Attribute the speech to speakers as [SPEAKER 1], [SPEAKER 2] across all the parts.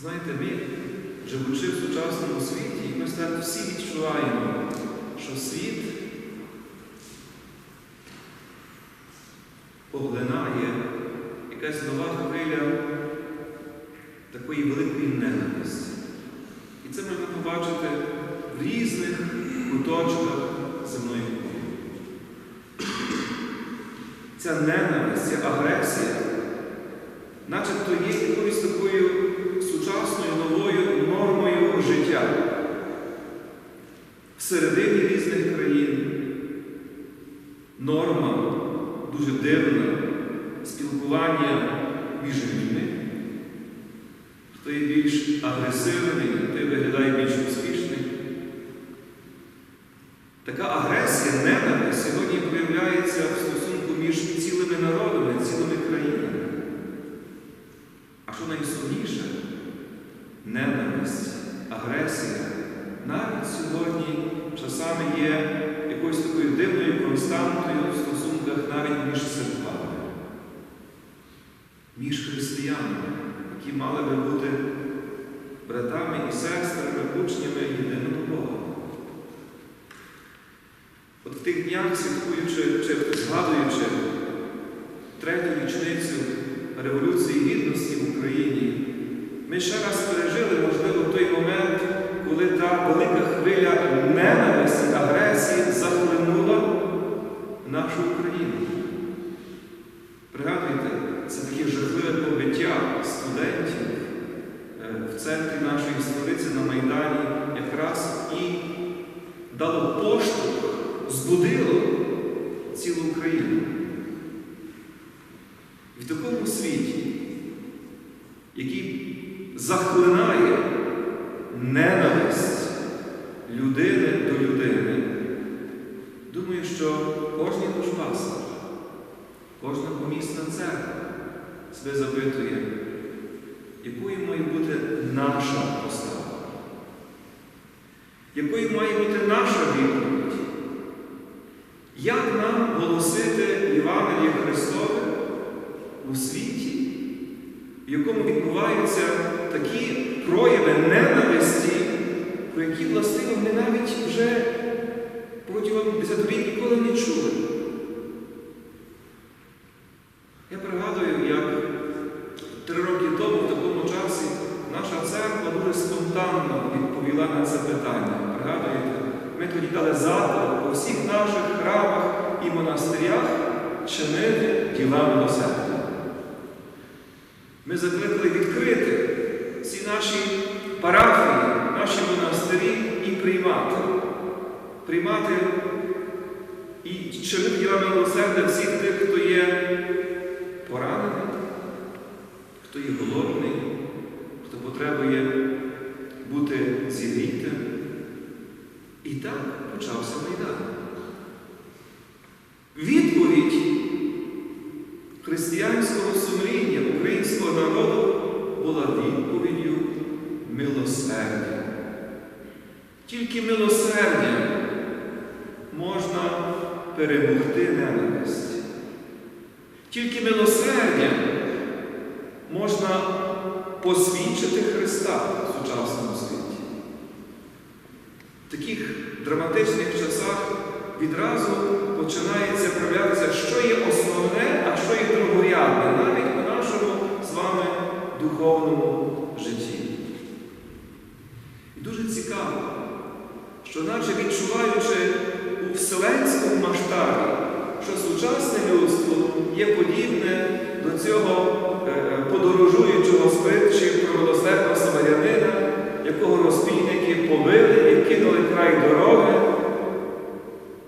[SPEAKER 1] Знаєте, ми, живучи в сучасному світі, ми так всі відчуваємо, що світ поглинає якась нова хвиля такої великої ненависті. І це можна побачити в різних куточках земної кулі. Ця ненависть, ця агресія, начебто є якоюсь такою сучасною новою нормою життя всередині різних країн. Норма дуже дивна спілкування між людьми. Хто є більш агресивний, той виглядає більш успішним. Така агресія, ненависть сьогодні проявляється в стосунку між цілими народами, цілими країнами. А що найсумніше? Ненависть, агресія навіть сьогодні часами є якоюсь такою дивною константою в стосунках навіть між церквами, між християнами, які мали би бути братами і сестрами, учнями єдиного Бога. От в тих днях, святкуючи чи згадуючи третю річницю Революції Гідності в Україні, ми ще раз пережили, можливо, той момент, коли та велика хвиля ненависті, агресії захлинула Такому світі, який захлинає ненависть людини до людини, думаю, що кожен душпастер, кожна помісна церква себе запитує, якою має бути наша постава, якою має бути наша відповідь, як нам голосити Євангеліє Христове у світі, в якому відбуваються такі прояви ненависті, про які властиво ми навіть вже протягом десятиліть ніколи не чули. Я пригадую, як три роки тому, в такому часі, наша церква дуже спонтанно відповіла на це питання. Пригадуєте, ми тоді дали заклик по всіх наших храмах і монастирях чинити діла милосердя. Ми закликали відкрити всі наші парафії, наші монастирі і приймати. Приймати і чинити діла милосердя всіх тих, хто є поранений, хто є голодний, Тільки милосердям можна перемогти ненависть. Тільки милосердям можна посвідчити Христа в сучасному світі. В таких драматичних часах відразу починається проявлятися, що є основне, а що є другорядне, навіть у нашому з вами духовному житті. І дуже цікаво, що наче відчуваючи у вселенському масштабі, що сучасне людство є подібне до цього е, подорожуючого спритчі про милосердного самарянина, якого розбійники побили і кинули край дороги.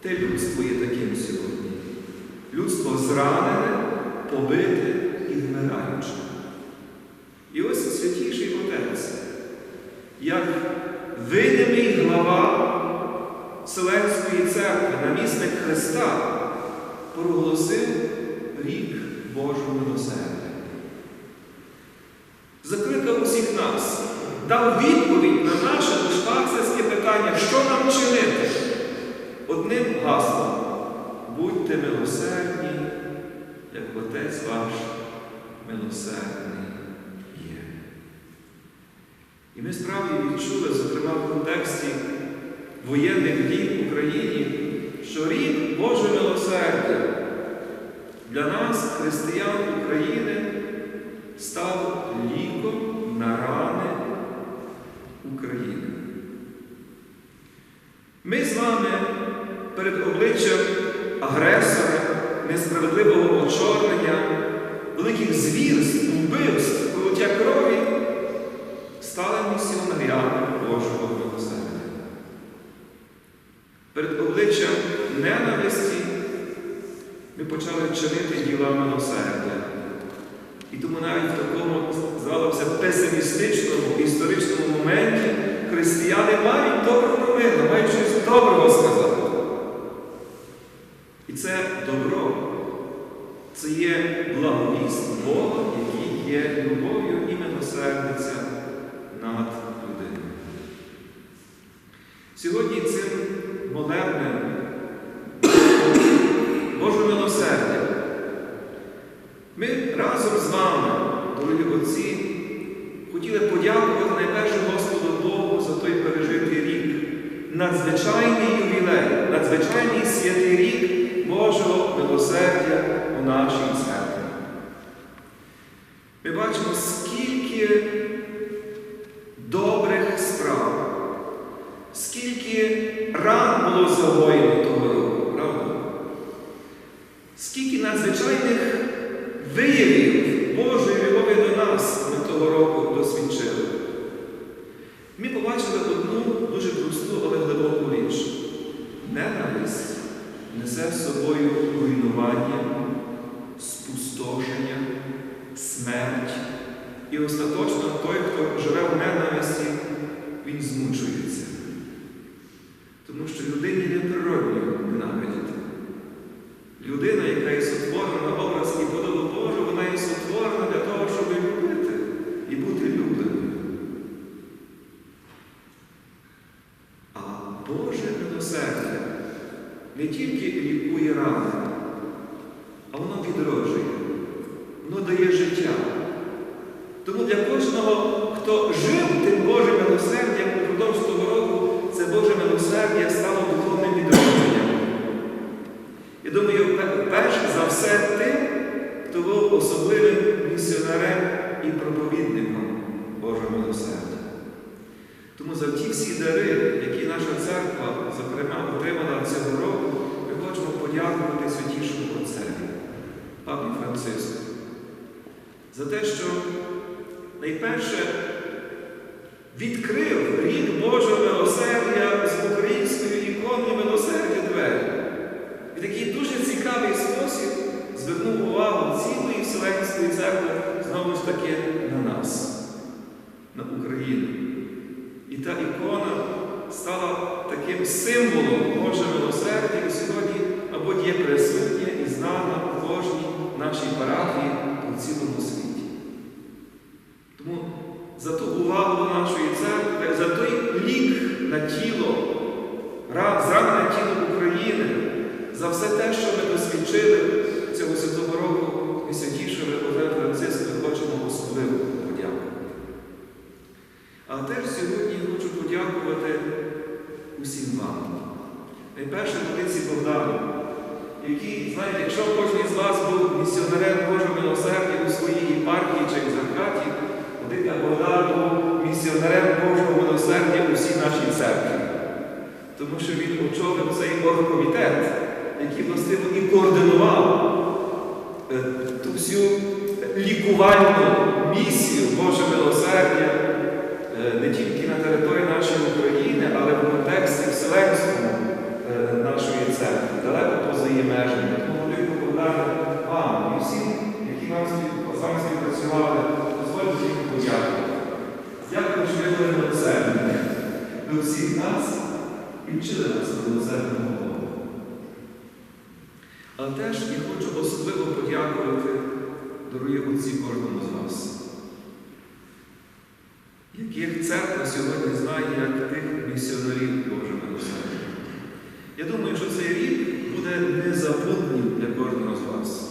[SPEAKER 1] Те людство є таким сьогодні. Людство зранене, побите і вмираюче. І ось святіший Отець, як видимий глава Вселенської церкви, намісник Христа, проголосив рік Божого милосердя. закликав усіх нас, дав відповідь на наше душпастерське питання, що нам чинити. Одним гаслом будьте милосердні, як Отець ваш милосердний. І ми справді відчули, зокрема в контексті воєнних дій в Україні, що рік Боже милосердя для нас, християн України, став ліком на рани України. Ми з вами перед обличчям агресора, несправедливого очорнення, великих звірств, вбивств, пролиття крові стали місіонаріами Божого милосердя. Перед обличчям ненависті ми почали чинити діла милосердя. І тому навіть в такому, здавалося, песимістичному історичному моменті християни мають добру новину, мають щось доброго сказати. І це добро, це є благовість Бога, який є любов'ю і милосердниця над людиною. Сьогодні цим молебнем Божого милосердя ми разом з вами, дорогі отці, хотіли подякувати найперше Господу Богу за той пережитий рік, надзвичайний ювілей, надзвичайний святий рік Божого милосердя у нашій церкві. Ми бачимо, скільки добрих справ, скільки ран було загоєно того року, правда? Скільки надзвичайних виявів Божої любові до нас ми того року досвідчили. Ми побачили одну дуже просту, але глибоку річ. Ненависть несе собою руйнування, спустошення, смерть. І остаточно той, хто живе в ненависті, він змучується. Тому що людині не природньо ненавидіти. Людина, яка є сотворена на образ і подобу Божу, вона є сотворена для того, щоб любити і бути любленою. А Боже милосердя не тільки лікує рани, а воно відроджує, воно життя. Тому для кожного, хто жив тим Божим милосердям упродовж того року, це Боже милосердя стало духовним відродженням. Я думаю, перш за все тим, хто був особливим місіонерем і проповідником Божого милосердя. Тому за ті всі дари, які наша церква, зокрема, отримала цього року, ми хочемо подякувати святішому Отцеві, папі Франциску, за те, що найперше відкрив рік Божого милосердя з українською іконою милосердя двері. І такий дуже цікавий спосіб звернув увагу цілої Вселенської церкви знову ж таки на нас, на Україну. І та ікона стала таким символом за ту увагу нашої церкви, за той лік на тіло, зранене тіло України, за все те, що ми досвідчили цього святого року, і святішого Отець Франциску хочемо особливо подякувати. А теж сьогодні хочу подякувати усім вам. Найперше Волиці Богдану, який, знаєте, якщо кожен з вас був місіонерем Божого милосердя у своїй єпархії чи екзархаті, Владика Богдан був місіонерем Божого милосердя у всій нашій церкві. Тому що він очолив цей оргкомітет, який властиво і координував е, ту всю лікувальну місію Боже милосердя е, не тільки на території нашої України, але в контексті Вселенському е, нашої церкви, далеко поза її межами. Тому Богдане вам і всім, які нам з вами співпрацювали, були милосердними до всіх нас і вчили нас милосердного Бога. Але теж я хочу особливо подякувати, дорогі отці, кожному з вас. Їх церква сьогодні знає як тих місіонерів Божого милосердя. Я думаю, що цей рік буде незабутнім для кожного з вас.